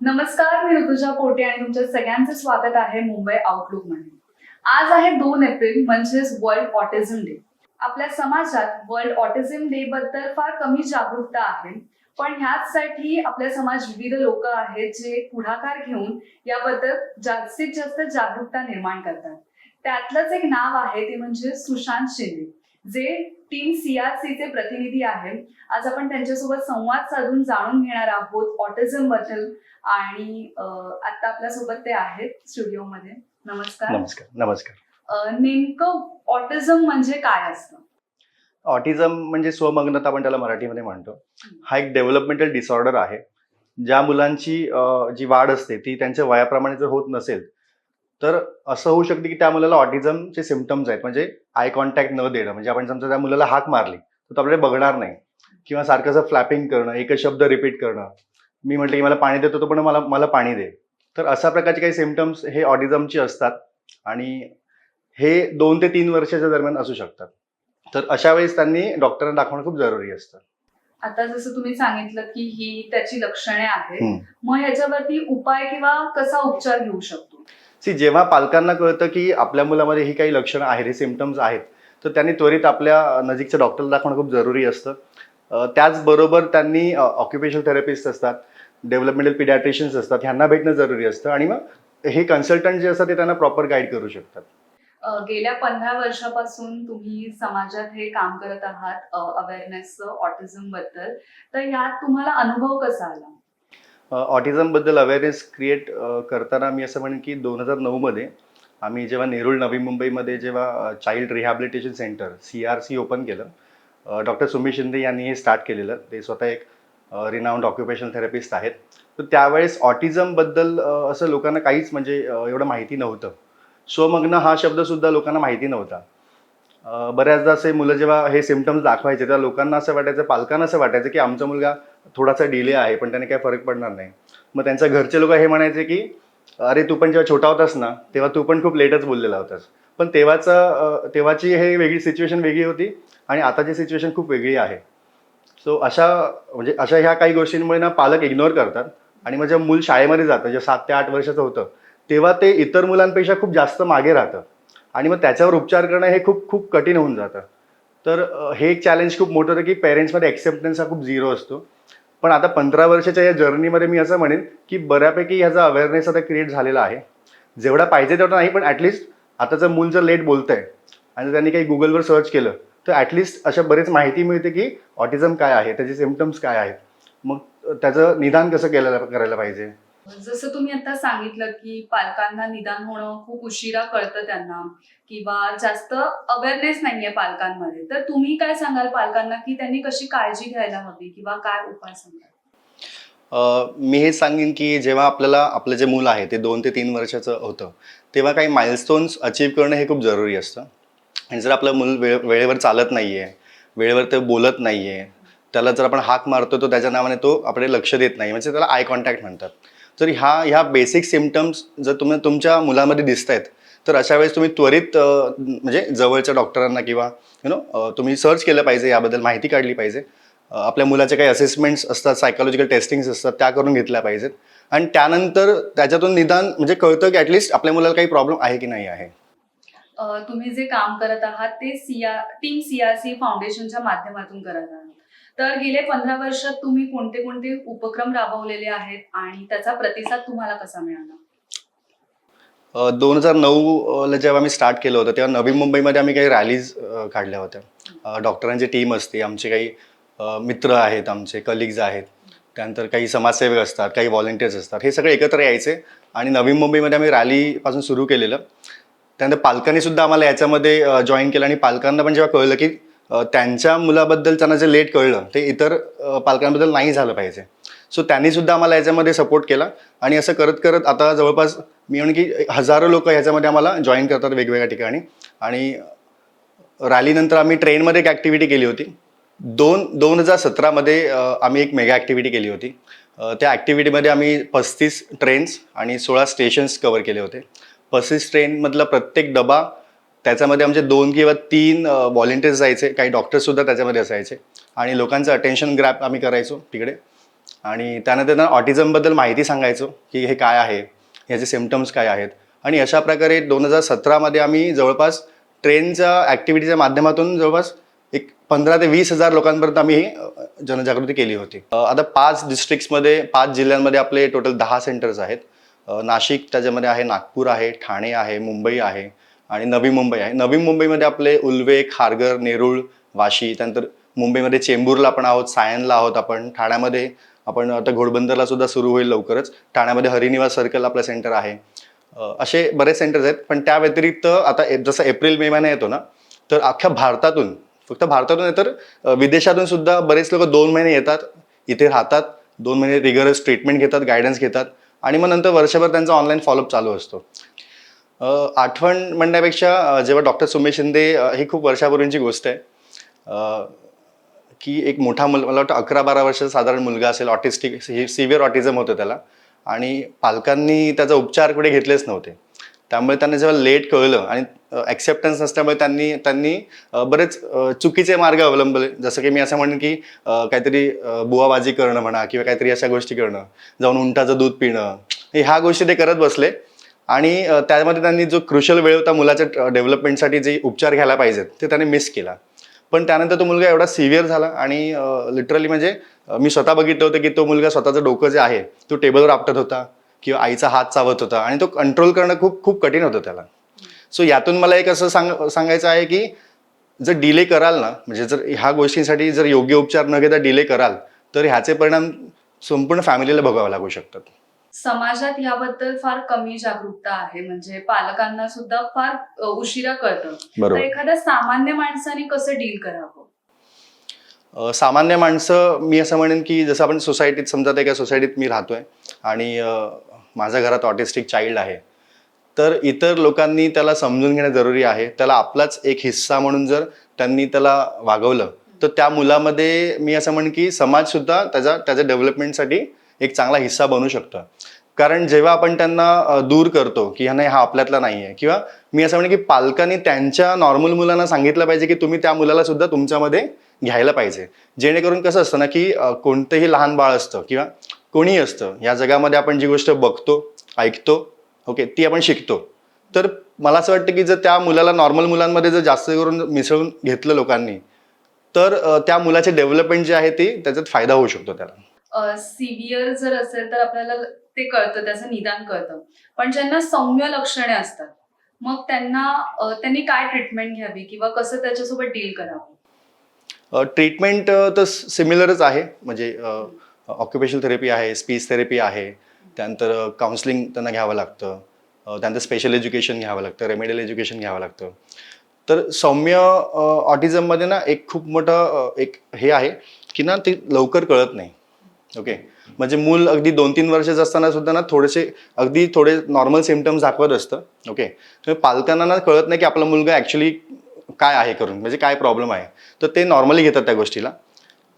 नमस्कार मी ऋतुजा पोटे आणि तुमच्या सगळ्यांचे स्वागत आहे मुंबई आउटलुकमध्ये. आज आहे दोन एप्रिल म्हणजेच वर्ल्ड ऑटिझम डे आपल्या समाजात वर्ल्ड ऑटिझम डे बद्दल फार कमी जागरूकता आहे पण ह्याचसाठी आपल्या समाज विविध लोक आहेत जे पुढाकार घेऊन याबद्दल जास्तीत जास्त जागरूकता निर्माण करतात. त्यातलंच एक नाव आहे ते म्हणजे सुशांत शिंदे. जे टीम सीआरसीचे प्रतिनिधी आहेत. आज आपण त्यांच्यासोबत संवाद साधून जाणून घेणार आहोत ऑटिझमबद्दल आणि आता आपल्यासोबत ते आहेत स्टुडिओमध्ये नमस्कार. नमस्कार नमस्कार. नेमकं ऑटिझम म्हणजे काय असतं? ऑटिझम म्हणजे स्वमग्नता आपण त्याला मराठीमध्ये म्हणतो. हा एक डेव्हलपमेंटल डिसऑर्डर आहे. ज्या मुलांची जी वाढ असते ती त्यांच्या वयाप्रमाणे जर होत नसेल तर असं होऊ शकते की त्या मुलाला ऑटिझमचे सिमटम्स आहेत. म्हणजे आय कॉन्टॅक्ट न देणं. म्हणजे आपण समजा त्या मुलाला हाक मारली तर तो आपल्याला बघणार नाही. किंवा सारखं असं फ्लॅपिंग करणं एकच शब्द रिपीट करणं. मी म्हटलं की मला पाणी देतो तो पण मला मला पाणी दे. तर अशा प्रकारचे काही सिमटम्स हे ऑटिझमचे असतात. आणि हे दोन ते तीन वर्षाच्या दरम्यान असू शकतात. तर अशा वेळेस त्यांनी डॉक्टरांना दाखवणं खूप जरुरी असतं. आता जसं तुम्ही सांगितलं की ही त्याची लक्षणे आहेत. मग ह्याच्यावरती उपाय किंवा कसा उपचार घेऊ शकतो? सी जेव्हा पालकांना कळतं की आपल्या मुलामध्ये ही काही लक्षणं आहेत हे सिमटम्स आहेत तर त्यांनी त्वरित आपल्या नजीकच्या डॉक्टरला दाखवणं खूप जरुरी असतं. त्याचबरोबर त्यांनी ऑक्युपेशनल थेरपिस्ट असतात डेव्हलपमेंटल पिडॅट्रिशियन्स असतात ह्यांना भेटणं जरुरी असतं आणि मग हे कन्सल्टंट जे असतात ते त्यांना प्रॉपर गाईड करू शकतात. गेल्या पंधरा वर्षापासून तुम्ही समाजात हे काम करत आहात अवेअरनेस ऑटिझमबद्दल. तर यात तुम्हाला अनुभव कसा आला? ऑटिझमबद्दल अवेअरनेस क्रिएट करताना मी असं म्हणेन की दोन हजार नऊमध्ये आम्ही जेव्हा नेरुळ नवी मुंबईमध्ये जेव्हा child rehabilitation centre C R C open केलं डॉक्टर सुमी शिंदे यांनी हे स्टार्ट केलेलं. ते स्वतः एक रिनाऊंड ऑक्युपेशनल थेरपिस्ट आहेत. तर त्यावेळेस ऑटिझमबद्दल असं लोकांना काहीच म्हणजे एवढं माहिती नव्हतं. स्वमग्न हा शब्दसुद्धा लोकांना माहिती नव्हता. बऱ्याचदा असे मुलं जेव्हा हे सिमटम्स दाखवायचे तेव्हा लोकांना असं वाटायचं पालकांना असं वाटायचं की आमचा मुलगा थोडासा डिले आहे पण त्याने काय फरक पडणार नाही. मग त्यांच्या घरचे लोक हे म्हणायचे की अरे तू पण जेव्हा छोटा होतास ना तेव्हा तू पण खूप लेटच बोललेला होतास. पण तेव्हाचा तेव्हाची हे वेगळी सिच्युएशन वेगळी होती आणि आताची सिच्युएशन खूप वेगळी आहे. सो अशा म्हणजे अशा ह्या काही गोष्टींमुळे ना पालक इग्नोर करतात आणि मग जेव्हा मूल शाळेमध्ये जातं जे सात ते आठ वर्षाचं होतं तेव्हा ते इतर मुलांपेक्षा खूप जास्त मागे राहतं. आणि मग त्याच्यावर उपचार करणं हे खूप खूप कठीण होऊन जातं. तर हे एक चॅलेंज खूप मोठं होतं की पेरेंट्समध्ये ॲक्सेप्टन्स हा खूप झिरो असतो. पण आता पंधरा वर्षाच्या या जर्नीमध्ये मी असं म्हणेन की बऱ्यापैकी ह्याचा अवेअरनेस आता क्रिएट झालेला आहे. जेवढा पाहिजे तेवढा नाही पण ॲटलिस्ट आताचं मूल जर लेट बोलतंय आणि त्यांनी काही गुगलवर सर्च केलं तर ॲटलिस्ट अशा बरेच माहिती मिळते की ऑटिझम काय आहे त्याचे सिमटम्स काय आहेत. मग त्याचं निदान कसं केलं करायला पाहिजे? जसं तुम्ही आता सांगितलं की पालकांना निदान होणं खूप उशिरा कळतं त्यांना किंवा जास्त अवेअरनेस नाहीये पालकांमध्ये. तर तुम्ही काय सांगाल पालकांना की त्यांनी कशी काळजी घ्यायला हवी किंवा काय उपाय सांगाल? मी हे सांगेन की जेव्हा आपल्याला आपलं जे मूल आहे ते दोन ते तीन वर्षाचं होतं तेव्हा काही माइलस्टोन्स अचीव करणं हे खूप जरुरी असतं. आणि जर आपलं मूल वेळ वेळेवर चालत नाही आहे वेळेवर ते बोलत नाही आहे त्याला जर आपण हाक मारतो तर त्याच्या नावाने तो आपले लक्ष देत नाही म्हणजे त्याला आय कॉन्टॅक्ट म्हणतात. जर ह्या ह्या बेसिक सिमटम्स जर तुम्ही तुमच्या मुलामध्ये दिसत आहेत तर अशा वेळेस तुम्ही त्वरित म्हणजे जवळच्या डॉक्टरांना किंवा यु नो तुम्ही सर्च केलं पाहिजे याबद्दल माहिती काढली पाहिजे. आपल्या मुलाचे काही असेसमेंट्स असतात सायकोलॉजिकल टेस्टिंग्स असतात त्या करून घेतल्या पाहिजेत. आणि त्यानंतर त्याच्यातून निदान म्हणजे कळतं की ॲटलिस्ट आपल्या मुलाला काही प्रॉब्लेम आहे की नाही आहे. तुम्ही जे काम करत आहात ते सीआर टीम सीआरसी फाउंडेशनच्या माध्यमातून करत आहात. तर गेले पंधरा वर्षात तुम्ही कोणते कोणते उपक्रम राबवलेले आहेत आणि त्याचा प्रतिसाद तुम्हाला कसा मिळाला? दोन हजार नऊला जेव्हा मी स्टार्ट केलं होतं तेव्हा नवी मुंबईमध्ये आम्ही काही रॅलीज काढल्या होत्या. डॉक्टरांची टीम असते आमचे काही मित्र आहेत आमचे कलिग्ज आहेत. त्यानंतर काही समाजसेवक असतात काही व्हॉलेंटियर्स असतात. हे सगळे एकत्र यायचे आणि नवी मुंबईमध्ये आम्ही रॅलीपासून सुरू केलेलं. त्यानंतर पालकांनी सुद्धा आम्हाला याच्यामध्ये जॉईन केलं आणि पालकांना पण जेव्हा कळलं की त्यांच्या मुलाबद्दल त्यांना जे लेट कळलं ते इतर पालकांबद्दल नाही झालं पाहिजे. सो त्यांनी सुद्धा आम्हाला याच्यामध्ये सपोर्ट केला आणि असं करत करत आता जवळपास मी म्हणून की हजारो लोक ह्याच्यामध्ये आम्हाला जॉईन करतात वेगवेगळ्या ठिकाणी. आणि रॅलीनंतर आम्ही ट्रेनमध्ये एक ॲक्टिव्हिटी केली होती. दोन दोन हजार सतरामध्ये आम्ही एक मेगा ॲक्टिव्हिटी केली होती. त्या ॲक्टिव्हिटीमध्ये आम्ही पस्तीस ट्रेन्स आणि सोळा स्टेशन्स कवर केले होते. पस्तीस ट्रेनमधला प्रत्येक डबा त्याच्यामध्ये आमचे दोन किंवा तीन व्हॉलेंटियर्स जायचे. काही डॉक्टर्ससुद्धा त्याच्यामध्ये असायचे. आणि लोकांचं अटेन्शन ग्रॅप आम्ही करायचो तिकडे. आणि त्यानंतर त्यांना ऑटिझमबद्दल माहिती सांगायचो की हे काय आहे? ह्याचे सिमटम्स काय आहेत? आणि अशा प्रकारे दोन हजार सतरामध्ये आम्ही जवळपास ट्रेनच्या ॲक्टिव्हिटीच्या माध्यमातून जवळपास एक पंधरा ते वीस हजार लोकांपर्यंत आम्ही ही जनजागृती केली होती. आता पाच डिस्ट्रिक्ट्समध्ये पाच जिल्ह्यांमध्ये आपले टोटल दहा सेंटर्स आहेत. नाशिक त्याच्यामध्ये आहे नागपूर आहे ठाणे आहे मुंबई आहे. आणि नवी मुंबई आहे. नवी मुंबईमध्ये आपले उल्वे खारघर नेरूळ वाशी त्यानंतर मुंबईमध्ये चेंबूरला आपण आहोत सायनला आहोत आपण. ठाण्यामध्ये आपण आता घोडबंदरला सुद्धा सुरू होईल लवकरच. ठाण्यामध्ये हरिनिवास सर्कल आपलं सेंटर आहे. असे बरेच सेंटर्स आहेत पण त्या व्यतिरिक्त आता ए- जसं एप्रिल मे महिना येतो ना तर अख्ख्या भारतातून फक्त भारतातून नाही तर विदेशातून सुद्धा बरेच लोक दोन महिने येतात इथे राहतात दोन महिने रिगरस ट्रीटमेंट घेतात गायडन्स घेतात आणि मग नंतर वर्षभर त्यांचा ऑनलाईन फॉलोअप चालू असतो. आठवण म्हणण्यापेक्षा जेव्हा डॉक्टर सुमेश शिंदे ही खूप वर्षापूर्वीची गोष्ट आहे की एक मोठा मुल मला वाटतं अकरा बारा वर्षाचा साधारण मुलगा असेल ऑटिस्टिक सिव्हिअर ऑटिझम होतं त्याला. आणि पालकांनी त्याचा उपचार कुठे घेतलेच नव्हते. त्यामुळे त्यांना जेव्हा लेट कळलं आणि ॲक्सेप्टन्स नसल्यामुळे त्यांनी त्यांनी बरेच चुकीचे मार्ग अवलंबले. जसं की मी असं म्हणेन की काहीतरी बुवाबाजी करणं म्हणा किंवा काहीतरी अशा गोष्टी करणं जाऊन उंटाचं दूध पिणं हे ह्या गोष्टी ते करत बसले. आणि त्यामध्ये त्यांनी जो क्रुशल वेळ होता मुलाच्या डेव्हलपमेंटसाठी जे उपचार घ्यायला पाहिजेत ते त्याने मिस केला. पण त्यानंतर तो मुलगा एवढा सिव्हिअर झाला आणि लिटरली म्हणजे मी स्वतः बघितलं होतं की तो मुलगा स्वतःचं डोकं जे आहे तो टेबलवर आपटत होता किंवा आईचा हात चावत होता आणि तो कंट्रोल करणं खूप खूप कठीण होतं त्याला. सो यातून मला एक असं सांग सांगायचं आहे की जर डिले कराल ना म्हणजे जर ह्या गोष्टींसाठी जर योग्य उपचार न घेता डिले कराल तर ह्याचे परिणाम संपूर्ण फॅमिलीला भोगावे लागू शकतात. समाजात याबद्दल फार कमी जागरूकता आहे. म्हणजे पालकांना सुद्धा फार उशिरा कळतं. तर एखाद्या सामान्य माणसाने कसं डील करावं? सामान्य माणसं मी असं म्हणेन की जसं आपण सोसायटीत समजा एका सोसायटीत मी राहतोय आणि माझ्या घरात ऑटिस्टिक चाइल्ड आहे. तर इतर लोकांनी त्याला समजून घेणं जरुरी आहे. त्याला आपलाच एक हिस्सा म्हणून जर त्यांनी त्याला वागवलं तर त्या मुलामध्ये मी असं म्हणेन की समाजसुद्धा त्याचा त्याच्या डेव्हलपमेंटसाठी एक चांगला हिस्सा बनू शकतो. कारण जेव्हा आपण त्यांना दूर करतो की हा नाही हा आपल्यातला नाही आहे किंवा मी असं म्हणेन की पालकांनी त्यांच्या नॉर्मल मुलांना सांगितलं पाहिजे की तुम्ही त्या मुलाला सुद्धा तुमच्यामध्ये घ्यायला पाहिजे. जेणेकरून कसं असतं ना की कोणतंही लहान बाळ असतं किंवा कोणीही असतं या जगामध्ये आपण जी गोष्ट बघतो ऐकतो ओके ती आपण शिकतो. तर मला असं वाटतं की जर त्या मुलाला नॉर्मल मुलांमध्ये जर जास्त करून मिसळून घेतलं लोकांनी तर त्या मुलाचे डेव्हलपमेंट जे आहे ते त्याच्यात फायदा होऊ शकतो त्याला. सिव्हिअर जर असेल तर आपल्याला ते कळतं त्याचं निदान कळतं. पण ज्यांना सौम्य लक्षणे असतात मग त्यांना त्यांनी काय ट्रीटमेंट घ्यावी किंवा कसं त्याच्यासोबत डील करावं? ट्रीटमेंट तर सिमिलरच आहे. म्हणजे ऑक्युपेशनल थेरपी आहे स्पीच थेरपी आहे. त्यानंतर काउन्सिलिंग त्यांना घ्यावं लागतं. त्यानंतर स्पेशल एज्युकेशन घ्यावं लागतं रेमेडियल एज्युकेशन घ्यावं लागतं. तर सौम्य ऑटिझममध्ये ना एक खूप मोठं एक हे आहे की ना ते लवकर कळत नाही. ओके म्हणजे मूल अगदी दोन तीन वर्षाचं असताना सुद्धा ना थोडेसे अगदी थोडे नॉर्मल सिमटम्स दाखवत असतं. ओके तर पालकांना ना कळत नाही की आपला मुलगा ॲक्च्युली काय आहे करून म्हणजे काय प्रॉब्लेम आहे. तर ते नॉर्मली घेतात त्या गोष्टीला.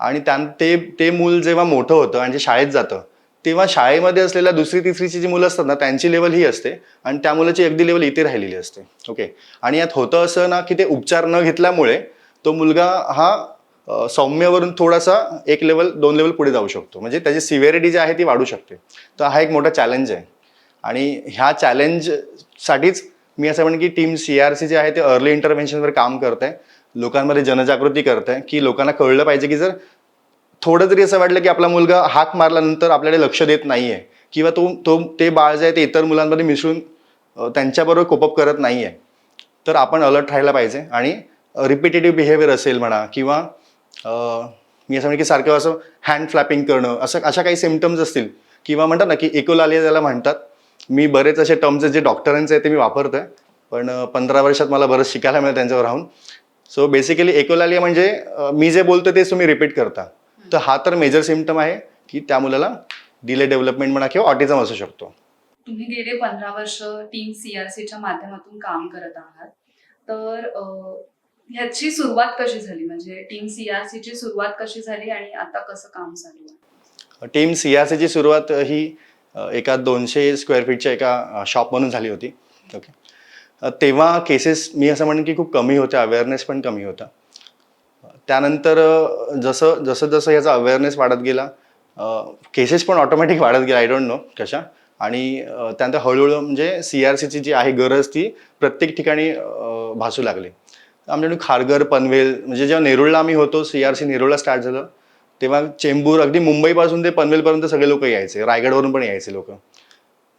आणि त्या ते ते मूल जेव्हा मोठं होतं आणि जे शाळेत जातं तेव्हा शाळेमध्ये असलेल्या दुसरी तिसरीची जी मुलं असतात ना त्यांची लेवल ही असते. आणि त्या मुलाची अगदी लेवल इथे राहिलेली असते. ओके आणि यात होतं असं ना की ते उपचार न घेतल्यामुळे तो मुलगा हा सौम्यवरून थोडासा एक लेवल दोन लेवल पुढे जाऊ शकतो. म्हणजे त्याची सिव्हिरिटी जी आहे ती वाढू शकते. तर हा एक मोठा चॅलेंज आहे. आणि ह्या चॅलेंजसाठीच मी असं म्हणेन की टीम सी आर सी जे आहे ते अर्ली इंटरव्हेन्शनवर काम करत आहे. लोकांमध्ये जनजागृती करत आहे की लोकांना कळलं पाहिजे की जर थोडं जरी असं वाटलं की आपला मुलगा हाक मारल्यानंतर आपल्याकडे लक्ष देत नाही आहे किंवा तो तो ते बाळ जे आहे ते इतर मुलांमध्ये मिसळून त्यांच्याबरोबर कोपअप करत नाही आहे तर आपण अलर्ट राहायला पाहिजे. आणि रिपिटेटिव्ह बिहेवियर असेल म्हणा किंवा मी असं म्हणजे की सारखं असं हँड फ्लॅपिंग करणं असं अशा काही सिमटम्स असतील. किंवा म्हणतात ना की एकोलालिया ज्याला म्हणतात मी बरेच असे टर्म्स जे डॉक्टरांचे आहेत ते मी वापरतो आहे पण पंधरा वर्षात मला बरंच शिकायला मिळतं त्यांच्यावर राहून. सो बेसिकली एकोलालिया म्हणजे मी जे बोलतो तेच तुम्ही रिपीट करता. तर हा तर मेजर सिमटम आहे की त्या मुलाला डिले डेव्हलपमेंट म्हणा किंवा ऑटिझम असू शकतो. तुम्ही गेले पंधरा वर्ष टीम सीआरसीच्या माध्यमातून काम करत आहात. तर ह्याची सुरुवात कशी झाली? म्हणजे टीम सीआरसीची सुरुवात कशी झाली आणि आता कसं काम चालू आहे? टीम सीआरसीची सुरुवात ही एका दोनशे स्क्वेअर फीटच्या एका शॉपमधून झाली होती. ओके तेव्हा केसेस मी असं म्हणेन की खूप कमी होत्या अवेअरनेस पण कमी होता. त्यानंतर जसं जसं जसं याचा अवेअरनेस वाढत गेला केसेस पण ऑटोमॅटिक वाढत गेला आय डोंट नो कशा. आणि त्यानंतर हळूहळू म्हणजे सी आर सीची जी आहे गरज ती प्रत्येक ठिकाणी भासू लागली. आमच्याकडे खारघर पनवेल म्हणजे जेव्हा नेरुळला आम्ही होतो सी आर सी नेरुळला स्टार्ट झालं तेव्हा चेंबूर अगदी मुंबईपासून ते पनवेलपर्यंत सगळे लोक यायचे. रायगडवरून पण यायचे लोक.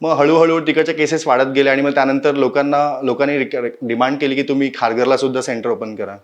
मग हळूहळू तिकडच्या केसेस वाढत गेले आणि मग त्यानंतर लोकांना लोकांनी डिमांड केली की तुम्ही खारघरला सुद्धा सेंटर ओपन करा.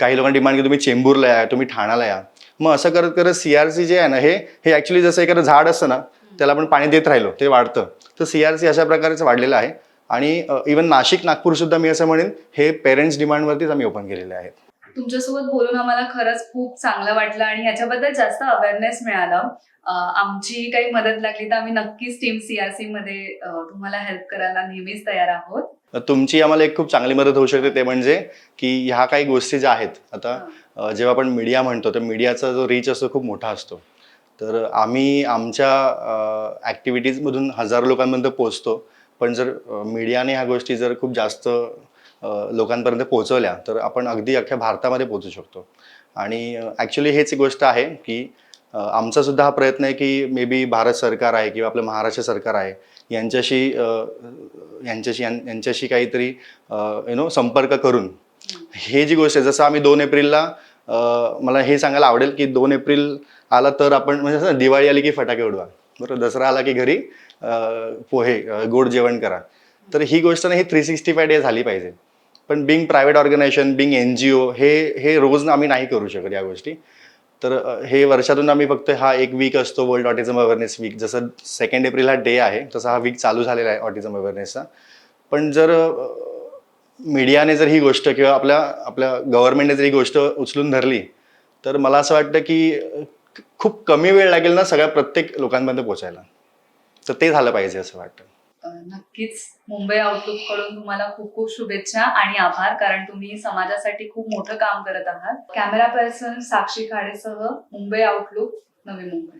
काही लोकांनी डिमांड केली तुम्ही चेंबूरला या तुम्ही ठाण्याला या. मग असं करत करत सी आर सी जे आहे ना हे हे ॲक्च्युली जसं एखादं झाड असतं ना त्याला आपण पाणी देत राहिलो ते वाढतं. तर सी आर सी अशा प्रकारेच वाढलेलं आहे. आणि इवन नाशिक नागपूर सुद्धा मी असं म्हणेन हे पेरेंट्स डिमांडवरतीच आम्ही ओपन केलेले आहेत. तुमच्यासोबत बोलून आम्हाला खरंच खूप चांगलं वाटलं आणि ह्याच्याबद्दल जास्त अवेअरनेस मिळालं. आमची काही मदत लागली तर आम्ही नक्कीच टीम सीआरसी मध्ये तुम्हाला हेल्प करायला नेहमीच तयार आहोत. तुमची आम्हाला एक खूप चांगली मदत होऊ शकते ते म्हणजे की ह्या काही गोष्टी ज्या आहेत आता जेव्हा आपण मीडिया म्हणतो तर मीडियाचा जो रीच असतो खूप मोठा असतो. तर आम्ही आमच्या ॲक्टिव्हिटीजमधून हजारो लोकांपर्यंत पोहोचतो. पण जर मीडियाने ह्या गोष्टी जर खूप जास्त लोकांपर्यंत पोहोचवल्या तर आपण अगदी अख्ख्या भारतामध्ये पोहोचू शकतो. आणि ॲक्च्युली हेच एक गोष्ट आहे की आमचा सुद्धा हा प्रयत्न आहे की मे बी भारत सरकार आहे किंवा आपलं महाराष्ट्र सरकार आहे यांच्याशी यांच्याशी यां- यांच्याशी काहीतरी यु नो संपर्क करून हे जी गोष्ट आहे जसं आम्ही दोन एप्रिलला मला हे सांगायला आवडेल की दोन एप्रिल आला तर आपण म्हणजे असं दिवाळी आली की फटाके उडवा. बरोबर दसरा आला की घरी पोहे गोड जेवण करा. तर ही गोष्ट ना ही थ्री सिक्स्टी फाय डे झाली पाहिजे. पण being private organisation being N G O हे हे रोज आम्ही नाही करू शकत या गोष्टी. तर हे वर्षातून आम्ही फक्त हा एक वीक असतो वर्ल्ड ऑटिझम अवेअरनेस वीक जसं सेकंड एप्रिल हा डे आहे तसा हा वीक चालू झालेला आहे ऑटिझम अवेअरनेसचा पण जर मीडियाने जर ही गोष्ट किंवा आपल्या आपल्या गव्हर्नमेंटने जर ही गोष्ट उचलून धरली तर मला असं वाटतं की खूप कमी वेळ लागेल ना सगळ्या प्रत्येक लोकांपर्यंत पोचायला तर ते झालं पाहिजे असं वाटतं. नक्कीच. मुंबई आउटलुककडून तुम्हाला खूप खूप शुभेच्छा आणि आभार कारण तुम्ही समाजासाठी खूप मोठं काम करत आहात. कॅमेरा पर्सन साक्षी खाडेसह मुंबई आउटलुक नवी मुंबई.